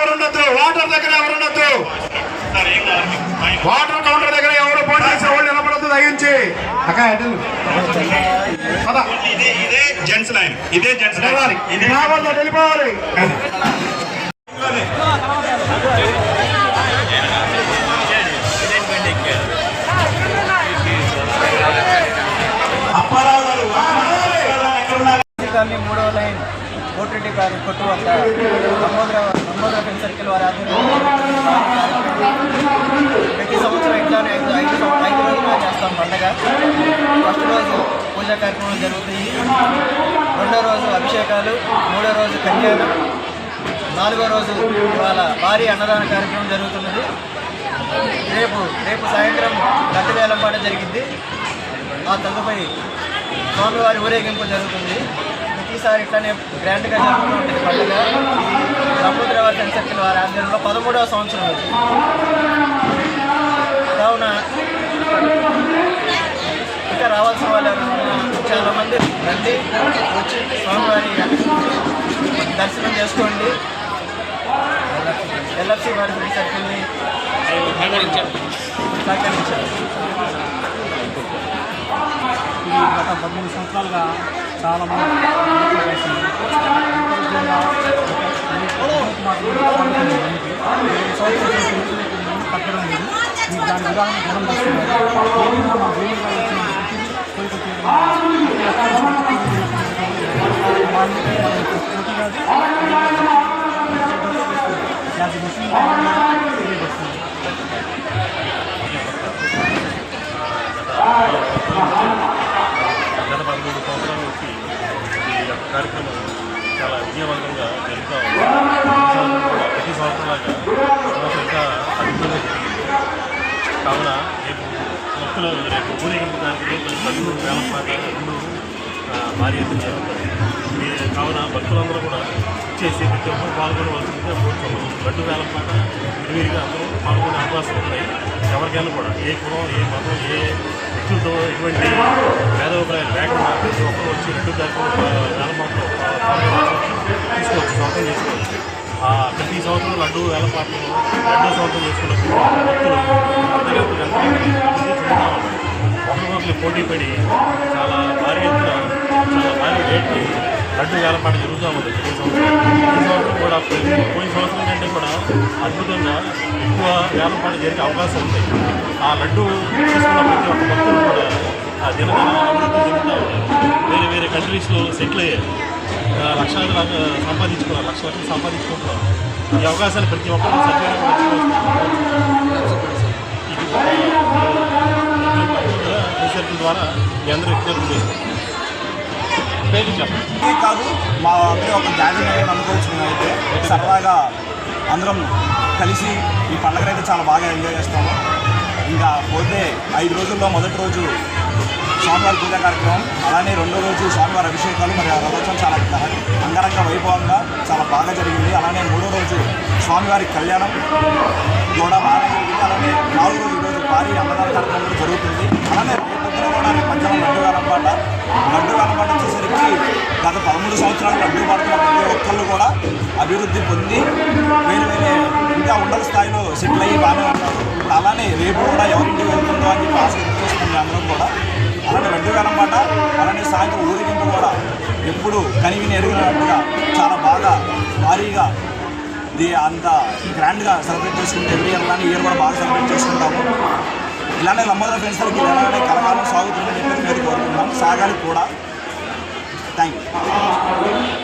ఎవరు వాటర్ దగ్గర ఎవరు వాటర్ కౌంటర్ దగ్గర ఎవరు పోటీ చేసే వాళ్ళు నిలబడద్దు దయించి. ఇదే జెంట్స్ లైన్. ఇదే జెంట్స్ ఇది కోటిరెడ్డి గారి కొట్టు వద్ద నమ్మోదర నమ్మోదర సర్కిల్ వారి ఆధ్వర్యంలో ప్రతి సంవత్సరం ఇట్లానే ఐదు ఐదు ఐదు రోజులు చేస్తాం పండగ. ఫస్ట్ రోజు పూజా కార్యక్రమం జరుగుతాయి రెండో రోజు అభిషేకాలు మూడో రోజు కళ్యాణం నాలుగో రోజు ఇవాళ భారీ అన్నదాన కార్యక్రమం జరుగుతున్నది. రేపు రేపు సాయంత్రం గట్టి జరిగింది. ఆ తదుపరి స్వామివారి ఊరేగింపు జరుగుతుంది. ప్రతిసారి ఇట్లానే గ్రాండ్గా జరుగుతూ ఉంటుంది పండుగ. ఇది సముద్రవారి వారి ఆధ్వర్యంలో పదమూడవ సంవత్సరం ఇది. కావున ఇంకా రావాల్సిన వాళ్ళు ఎవరైనా చాలా మంది రండి వచ్చి స్వామివారి దర్శనం చేసుకోండి. ఎల్ఎఫ్సి వారి సర్కిల్ని సహకరించారు గత పద్దెనిమిది సంవత్సరాలుగా చాలా కట్టడం లేదు దాని విధానం గుణం చేస్తున్నారు మా కార్యక్రమం చాలా విజయవంతంగా జరుగుతూ ఉంది. ప్రతి సంవత్సరం కూడా సంవత్సరంలాగా సంవత్సరం ఇంకా అద్భుతంగా జరిగింది. కావున రేపు భక్తులు రేపు ఊరేగింపు కార్యక్రమం పదమూడు వేల పాట రెండు భారీ ఎత్తున జరుగుతుంది. కావున భక్తులందరూ కూడా చేసి ప్రతి ఒక్కరు పాల్గొనవలసిందిగా కోరుతున్నాం రెండు వేల పాట విరివిరిగా అందరూ పాల్గొనే అవకాశం ఉన్నాయి. ఎవరికైనా కూడా ఏ కులం ఏ మతం ఏ వ్యక్తులతో ఎటువంటి భేదాభిప్రాయాలు లేకుండా ప్రతి ఒక్కరు వచ్చి రెండు కార్యక్రమం తీసుకోవచ్చు సొంతం చేసుకోవచ్చు. ప్రతి సంవత్సరం లడ్డు వేలపాటలు రెండో సంవత్సరం చేసుకున్నప్పుడు భక్తులు ఒకరికొకరు పోటీ పడి చాలా భారీ ఎత్తున చాలా భారీ రేట్లు లడ్డు వేలపాట జరుగుతూ ఉంది ప్రతి సంవత్సరం. ఈ సంవత్సరం కూడా పోయిన సంవత్సరం కంటే కూడా అద్భుతంగా ఎక్కువ వేలపాట జరిగే అవకాశం ఉంది ఆ లడ్డు తీసుకున్న ప్రతి ఒక్క భక్తులు కూడా ఆ దినదిన అభివృద్ధి చెందుతూ వేరే వేరే కంట్రీస్లో సెటిల్ అయ్యారు ఆ, లక్షలాది సంపాదించుకున్నారు లక్ష లక్షలు సంపాదించుకుంటున్నారు ఈ అవకాశాన్ని ప్రతి ఒక్కరు సర్కిల్ ద్వారా మీ అందరూ చెప్పండి ఇదే కాదు మా అందరూ ఒక గ్యాదరింగ్ అనేది అనుకోవచ్చు మేమైతే సరదాగా అందరం కలిసి ఈ పండుగ అయితే చాలా బాగా ఎంజాయ్ చేస్తాము ఇక పోతే ఐదు రోజుల్లో మొదటి రోజు స్వామివారి పూజా కార్యక్రమం అలానే రెండో రోజు స్వామివారి అభిషేకాలు మరి ఆ రథోత్సవం చాలా అంగరంగ వైభవంగా చాలా బాగా జరిగింది. అలానే మూడో రోజు స్వామివారి కళ్యాణం కూడా బాగా జరిగింది. అలానే నాలుగు రోజు ఈరోజు భారీ అన్నదాన కార్యక్రమం కూడా జరుగుతుంది. అలానే రేపొద్దున కూడా మధ్యాహ్నం లడ్డు వేలంపాట లడ్డు వేలంపాట వచ్చేసరికి గత పదమూడు సంవత్సరాలు లడ్డు పడుతున్న ప్రతి ఒక్కళ్ళు కూడా అభివృద్ధి పొంది వేరే వేరే ఇంకా ఉన్నత స్థాయిలో సెటిల్ అయ్యి బాగానే ఇప్పుడు అలానే రేపు కూడా ఎవరింటికి వెళ్తుందో అని చెప్పి ఆసక్తి అందరం కూడా అలానే లడ్డు వేలంపాట అలానే సాయంత్రం ఊరేగింపు కూడా ఎప్పుడు కనివిని ఎరిగినట్టుగా చాలా బాగా భారీగా ఇది అంత గ్రాండ్గా సెలబ్రేట్ చేసుకుంటే ఎవ్రీ ఇయర్ కానీ ఇయర్ కూడా బాగా సెలబ్రేట్ చేసుకుంటాము. ఇలానే లంబోదర ఫ్రెండ్స్ సర్కిల్ ఇలానే కలకాలం సాగుతుందని చెప్పి మేము కోరుకుంటున్నాం. సాగాలి కూడా. Thank you